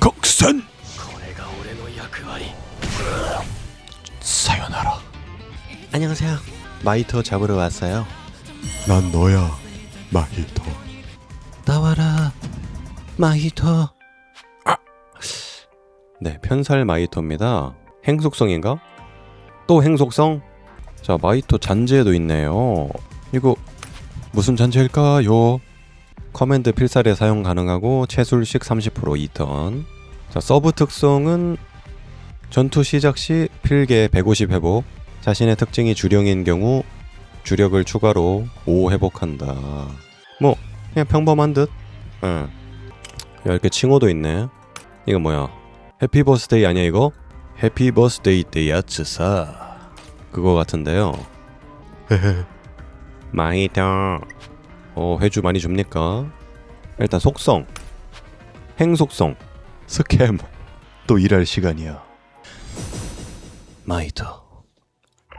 곡선 これが俺の役割 사요나라 안녕하세요. 마이토 잡으러 왔어요. 난 너야 마히토 나와라, 마이토. 네, 편살 마이토입니다. 행속성인가? 또 행속성? 자, 마이토 잔재도 있네요. 이거 무슨 잔재일까요? 커맨드 필살에 사용 가능하고 채술식 30% 2턴. 자, 서브 특성은 전투 시작 시 필계 150 회복. 자신의 특징이 주령인 경우 주력을 추가로 5 회복한다. 뭐 그냥 평범한 듯. 응. 야, 이렇게 칭호도 있네. 이거 뭐야? 해피 버스데이 아니야 이거? 해피 버스데이 때 야츠사 그거 같은데요 마이터 어 회주 많이 줍니까? 일단 속성 행속성 스캠 또 일할 시간이야 마이터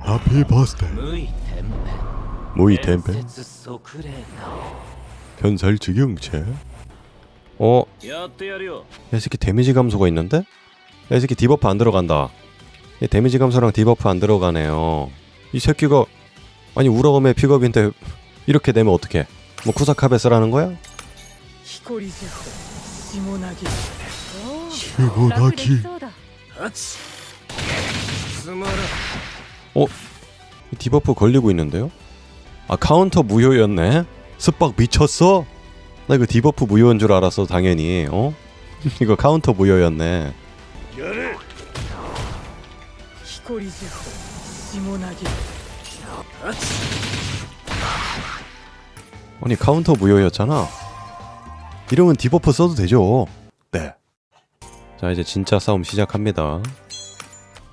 해피 버스데이 無意天変 모이 템페 伝説即霊 변살 즉용체 어? やってやるよ 이 새끼 데미지 감소가 있는데? 야, 이 새끼 디버프 안 들어간다. 이 데미지 감소랑 디버프 안 들어가네요. 이 새끼가 아니 우라음의 픽업인데 이렇게 되면 어떡해? 뭐 쿠사카베스라는 거야? 시모나기. 어? 디버프 걸리고 있는데요? 아 카운터 무효였네? 습박 미쳤어? 나 이거 디버프 무효인 줄 알았어 당연히 어? 이거 카운터 무효였네 아니 카운터 무효였잖아. 이러면 디버프 써도 되죠. 네. 자 이제 진짜 싸움 시작합니다.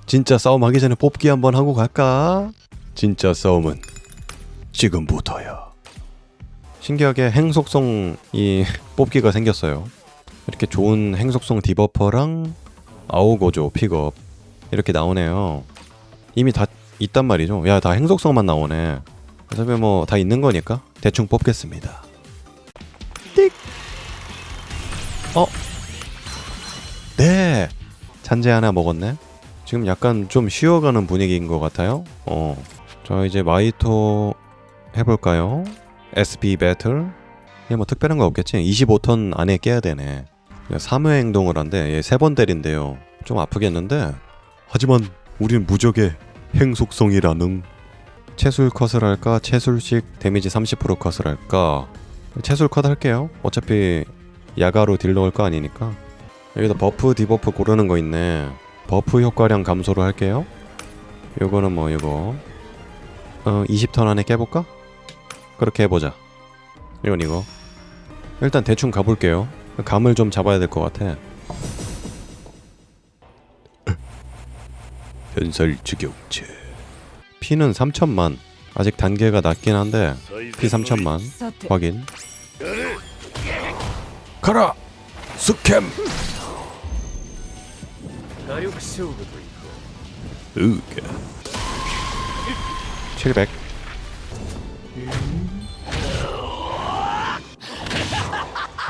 진짜 싸움 하기 전에 뽑기 한번 하고 갈까? 진짜 싸움은 지금부터야. 신기하게 행속성 이 뽑기가 생겼어요. 이렇게 좋은 행속성 디버퍼랑 아오고조 픽업 이렇게 나오네요. 이미 다 있단 말이죠. 야 다 행속성만 나오네. 어차피 뭐 다 있는 거니까 대충 뽑겠습니다. 띡. 어. 네. 잔재 하나 먹었네. 지금 약간 좀 쉬어가는 분위기인 것 같아요. 어. 자 이제 마이토 해볼까요? SB 배틀. 얘 뭐 특별한 거 없겠지? 25턴 안에 깨야 되네. 3회 행동을 한데 얘세번 때린대요. 좀 아프겠는데? 하지만 우린 무적의 행속성이라는 채술 컷을 할까? 채술식 데미지 30% 컷을 할까? 채술 컷 할게요. 어차피 야가로 딜 넣을 거 아니니까. 여기다 버프 디버프 고르는 거 있네. 버프 효과량 감소로 할게요. 요거는 뭐 이거 어 20턴 안에 깨볼까? 그렇게 해보자. 이건 이거. 일단 대충 가볼게요. 감을 좀 잡아야 될 것 같아. 변살 주격체. 피는 3천만. 아직 단계가 낮긴 한데 피 3천만. 확인. 가라! 스캠! 700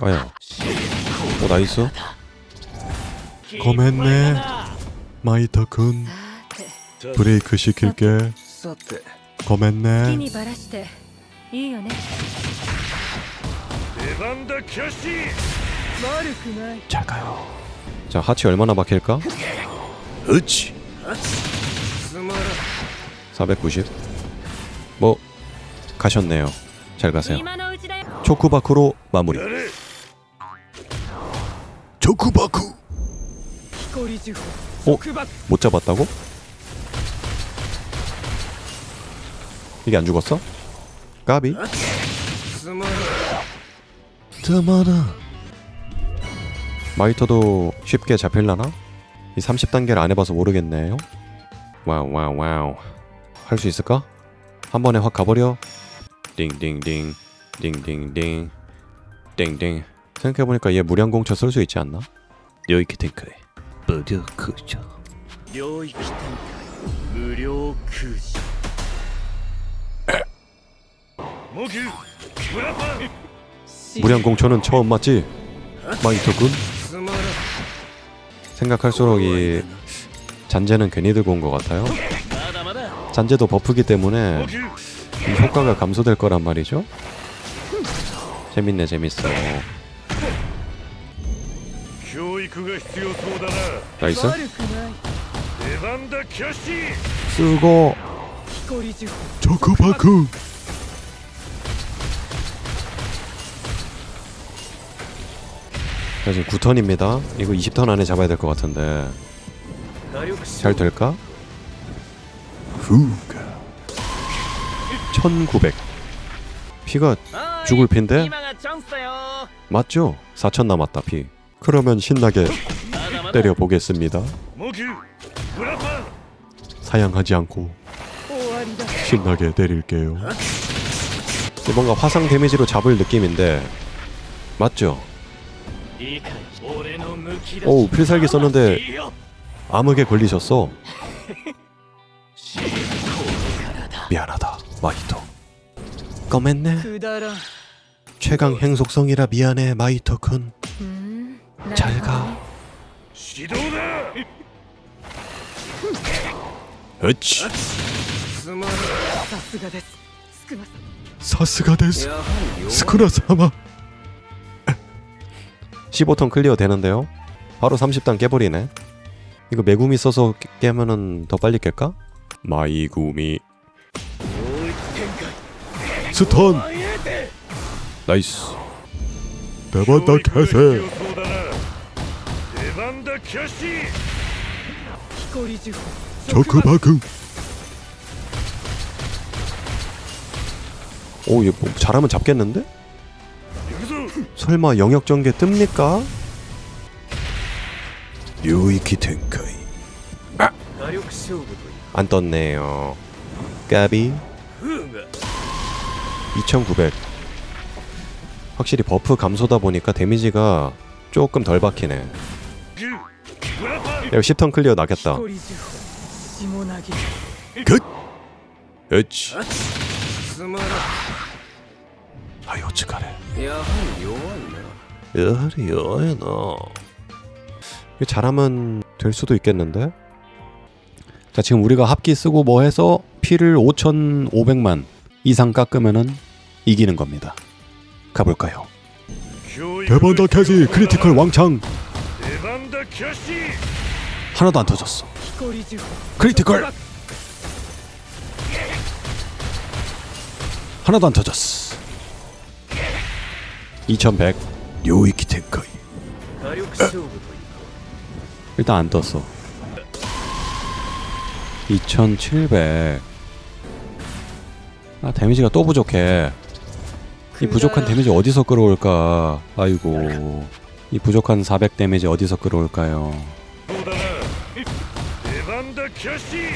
아야. 오 나이스. 검했네 마이터군 브레이크 시킬게 うさて木 고맙네 にばらしていいよね出番だキャシー悪くない 잘 가요 자 하치 얼마나 박힐까? 으치 あちつまらん 490. 뭐 가셨네요. 잘 가세요. 今のうちだよ 초쿠바쿠로 마무리. 조쿠바쿠 光ジェフ 어? 束縛 못 잡았다고? 이게 안 죽었어? 까비? 드마나. 마이터도 쉽게 잡힐라나? 이 30단계를 안 해봐서 모르겠네요. 와우 와우 와우. 할 수 있을까? 한 번에 확 가버려. 띵띵띵 띵띵띵 띵띵 생각해보니까 얘 무량공차 쓸 수 있지 않나? 료이키 탱크에. 무료크죠 료이키 탱크 무료크죠 무량 공천은 처음 맞지? 마이터군? 생각할수록 이 잔재는 괜히 들고 온 것 같아요. 잔재도 버프기 때문에 효과가 감소될 거란 말이죠. 재밌네 재밌어. 나이스. 쓰고 저크바크 자 지금 9턴입니다. 이거 20턴 안에 잡아야 될 것 같은데. 잘 될까? 1900 피가 죽을 핀데? 맞죠? 4천 남았다 피. 그러면 신나게 때려보겠습니다. 사양하지 않고 신나게 때릴게요. 뭔가 화상 데미지로 잡을 느낌인데 맞죠? 오, 필살기 썼는데 암흑에 걸리셨어? 미안하다 마이터 꺼맸네. 최강 행속성이라 미안해 마이터군 음, 잘가. 으치. 사스가 데스 스쿠나사마. 15턴 클리어 되는데요. 바로 30단 깨버리네. 이거 매구미 써서 깨면은 더 빨리 깰까? 마이구미. 스턴. 나이스. 대반다 캐세. 저크바금 오얘 뭐 잘하면 잡겠는데? 설마 영역 전개 뜹니까? 요이키 텐카이. 아! 안 떴네요. 까비. 2900. 확실히 버프 감소다 보니까 데미지가 조금 덜 박히네. 여기 10턴 클리어 나겠다. 굿! 으치. すまな 아유 치카레 やはり弱いな 야리야나. 이거 잘하면 될 수도 있겠는데? 자, 지금 우리가 합기 쓰고 뭐 해서 피를 5,500만 이상 깎으면은 이기는 겁니다. 가볼까요? 대박 다 캐시 크리티컬 왕창 出番だキャシー 하나도 안 터졌어. 木こり呪法 크리티컬 하나도 안 터졌어. 2100 요이키 텐카이 火力勝負という일단 안 떴어. 2700. 아 데미지가 또 부족해. 이 부족한 데미지 어디서 끌어올까? 아이고. 이 부족한 400 데미지 어디서 끌어올까요? そうだな出番だキャシー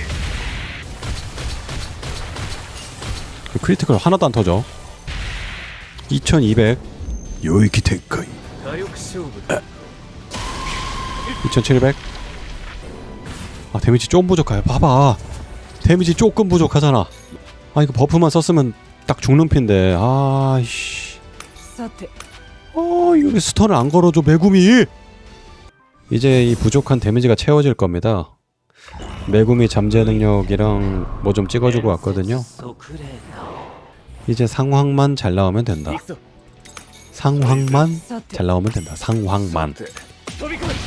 그 크리티컬 하나도 안 터져. 2200, 요이키 텐카이 火力勝負という 2700. 아 데미지 좀 부족해. 봐봐. 데미지 조금 부족하잖아. 아 이거 버프만 썼으면 딱 죽는 핀데. 아이씨. さて 어, 이거 왜 스턴을 안 걸어줘, 메구미? 이제 이 부족한 데미지가 채워질 겁니다. 메구미 잠재 능력이랑 뭐 좀 찍어주고 왔거든요. 速霊な 이제 상황만 잘 나오면 된다. 상황만 잘 나오면 된다. 상황만.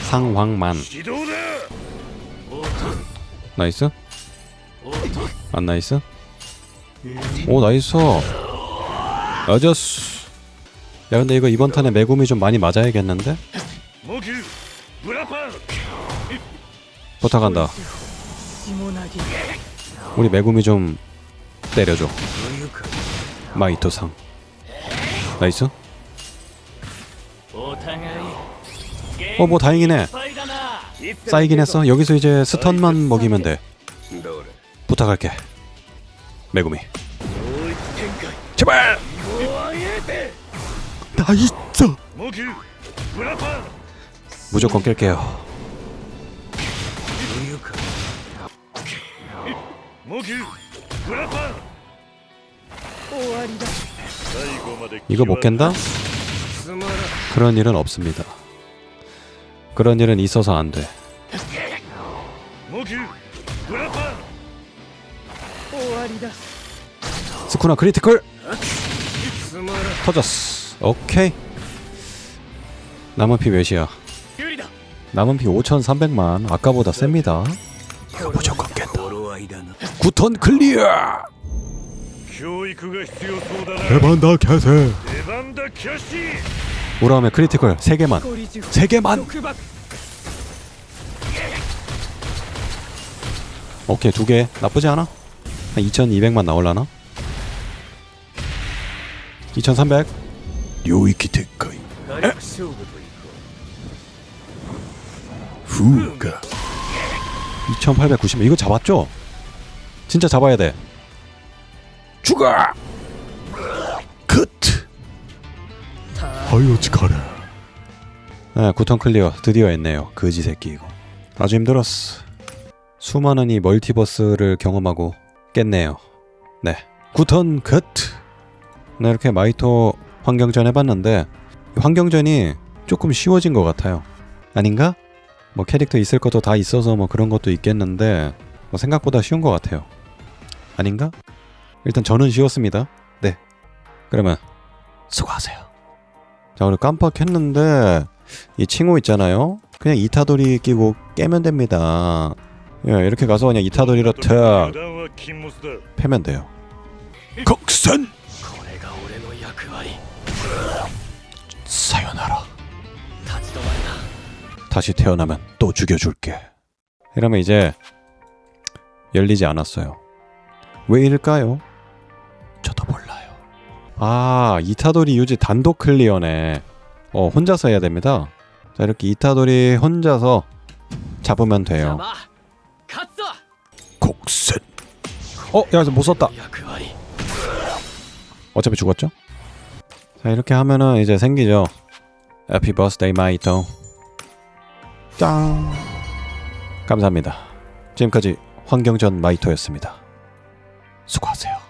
상황만. 나이스. 안 나이스. 오 나이스. 어저스. 야 근데 이거 이번 탄에 매구미 좀 많이 맞아야겠는데? 부탁한다. 우리 매구미 좀 때려줘. 마이토상. 나이스. 어 뭐 다행이네. 쌓이긴 했어. 여기서 이제 스턴만 먹이면 돼. 부탁할게. 메구미. 제발! 나 있어! 무조건 깰게요. 이거 못 깬다? 그런 일은 없습니다. 그런 일은 있어서 안 돼. 스쿠나 크리티컬 터졌어. 오케이. 남은 피 몇이야? 남은 피 5,300만. 아까보다 셉니다. 무조건 깬다. 9턴 클리어. 대반다 캐세. 오라오메 크리티컬 3개만. 3개만? 오케이 두 개. 나쁘지 않아? 한 2200만 나올라나? 2300 요이키 테카이. 후가. 2890 이거 잡았죠? 진짜 잡아야 돼. 죽어 하이오 치카레 네 9턴 클리어 드디어 했네요 거지 새끼 이거 아주 힘들었어 수많은 이 멀티버스를 경험하고 깼네요 네 9턴 끝 네, 이렇게 마이토 환경전 해봤는데 환경전이 조금 쉬워진 것 같아요 아닌가? 뭐 캐릭터 있을 것도 다 있어서 뭐 그런 것도 있겠는데 뭐 생각보다 쉬운 것 같아요. 아닌가? 일단 저는 쉬웠습니다. 네. 그러면 수고하세요. 자 그리고 깜빡했는데 이 칭호 있잖아요? 그냥 이타돌이 끼고 깨면 됩니다. 예, 이렇게 가서 그냥 이타돌이로 탁 패면 돼요. 극산 사연하라. 다시 태어나면 또 죽여줄게. 이러면 이제 열리지 않았어요. 왜 이럴까요? 저도 몰라. 아, 이타돌이 유지 단독 클리어네. 어, 혼자서 해야 됩니다. 자, 이렇게 이타돌이 혼자서 잡으면 돼요. 곡선. 어, 야, 못 썼다. 어차피 죽었죠? 자, 이렇게 하면은 이제 생기죠. 해피 버스데이 마이토. 짱. 감사합니다. 지금까지 환경전 마이토였습니다. 수고하세요.